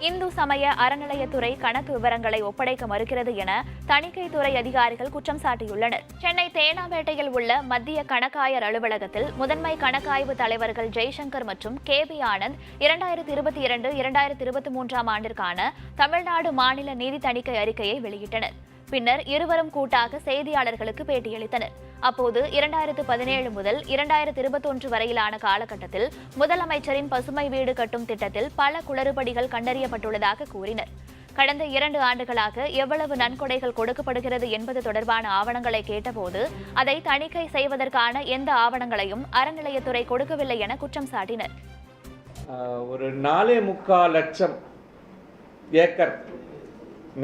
இந்து சமய அறநிலையத்துறை கணக்கு விவரங்களை ஒப்படைக்க மறுக்கிறது என தணிக்கைத்துறை அதிகாரிகள் குற்றம் சாட்டியுள்ளனர். சென்னை தேனாம்பேட்டையில் உள்ள மத்திய கணக்காயர் அலுவலகத்தில் முதன்மை கணக்காய்வு தலைவர்கள் ஜெய்சங்கர் மற்றும் கே பி ஆனந்த் இரண்டாயிரத்தி இருபத்தி இரண்டு இரண்டாயிரத்தி இருபத்தி மூன்றாம் ஆண்டிற்கான தமிழ்நாடு மாநில நிதி தணிக்கை அறிக்கையை வெளியிட்டனர். பின்னர் இருவரும் கூட்டாக செய்தியாளர்களுக்கு பேட்டியளித்தனர். அப்போது இரண்டாயிரத்து பதினேழு முதல் இரண்டாயிரத்து இருபத்தொன்று வரையிலான காலகட்டத்தில் முதலமைச்சரின் பசுமை வீடு கட்டும் திட்டத்தில் பல குளறுபடிகள் கண்டறியப்பட்டுள்ளதாக கூறினர். கடந்த இரண்டு ஆண்டுகளாக எவ்வளவு நன்கொடைகள் கொடுக்கப்படுகிறது என்பது தொடர்பான ஆவணங்களை கேட்டபோது அதை தணிக்கை செய்வதற்கான எந்த ஆவணங்களையும் அறநிலையத்துறை கொடுக்கவில்லை என குற்றம் சாட்டினர். ஒரு நாலே முக்கால் லட்சம் ஏக்கர்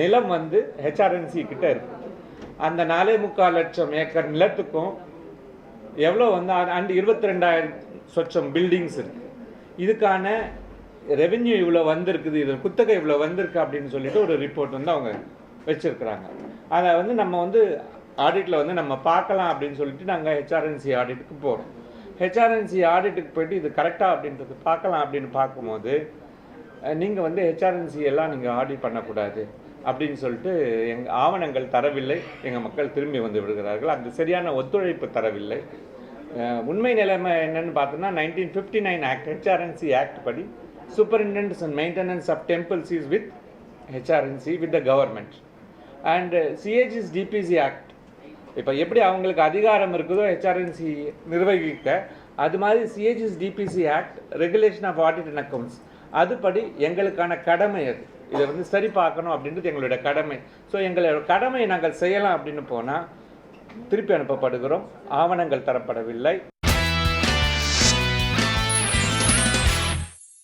நிலம் வந்து ஹெச்ஆர்என்சி கிட்ட இருக்கு. அந்த நாலே முக்கால் லட்சம் ஏக்கர் நிலத்துக்கும் எவ்வளோ வந்து அண்ட் இருபத்தி ரெண்டாயிரம் சொச்சம் பில்டிங்ஸ் இருக்கு. இதுக்கான ரெவென்யூ இவ்வளோ வந்திருக்குது இது குத்தகை இவ்வளோ வந்திருக்கு அப்படின்னு சொல்லிட்டு ஒரு ரிப்போர்ட் வந்து அவங்க வச்சுருக்குறாங்க. அதை வந்து நம்ம வந்து ஆடிட்டில் வந்து நம்ம பார்க்கலாம் அப்படின்னு சொல்லிட்டு நாங்கள் ஹெச்ஆர்என்சி ஆடிட்டுக்கு போகிறோம் ஹெச்ஆர்என்சி ஆடிட்டுக்கு போயிட்டு இது கரெக்டாக அப்படின்றது பார்க்கலாம் அப்படின்னு பார்க்கும்போது நீங்கள் வந்து ஹெச்ஆர்என்சி எல்லாம் நீங்கள் ஆடிட் பண்ணக்கூடாது. அப்படின்னு சொல்லிட்டு எங் ஆவணங்கள் தரவில்லை. எங்கள் மக்கள் திரும்பி வந்து விடுகிறார்கள். அந்த சரியான ஒத்துழைப்பு தரவில்லை. உண்மை நிலைமை என்னன்னு பார்த்தோன்னா nineteen fifty nine act HRNC act படி superintendence and maintenance of temples is with HRNC with the government and CAG's DPC act இப்போ எப்படி அவங்களுக்கு அதிகாரம் இருக்குதோ ஹெச்ஆர்என்சி நிர்வகிக்க அது மாதிரி CAG's DPC act regulation of audit and accounts அதுபடி எங்களுக்கான கடமை அது. இதை வந்து சரி பார்க்கணும் அப்படின்றது எங்களுடைய கடமை. ஸோ எங்களோட கடமையை நாங்கள் செய்யலாம் அப்படின்னு போனால் திருப்பி அனுப்பப்படுகிறோம். ஆவணங்கள் தரப்படவில்லை.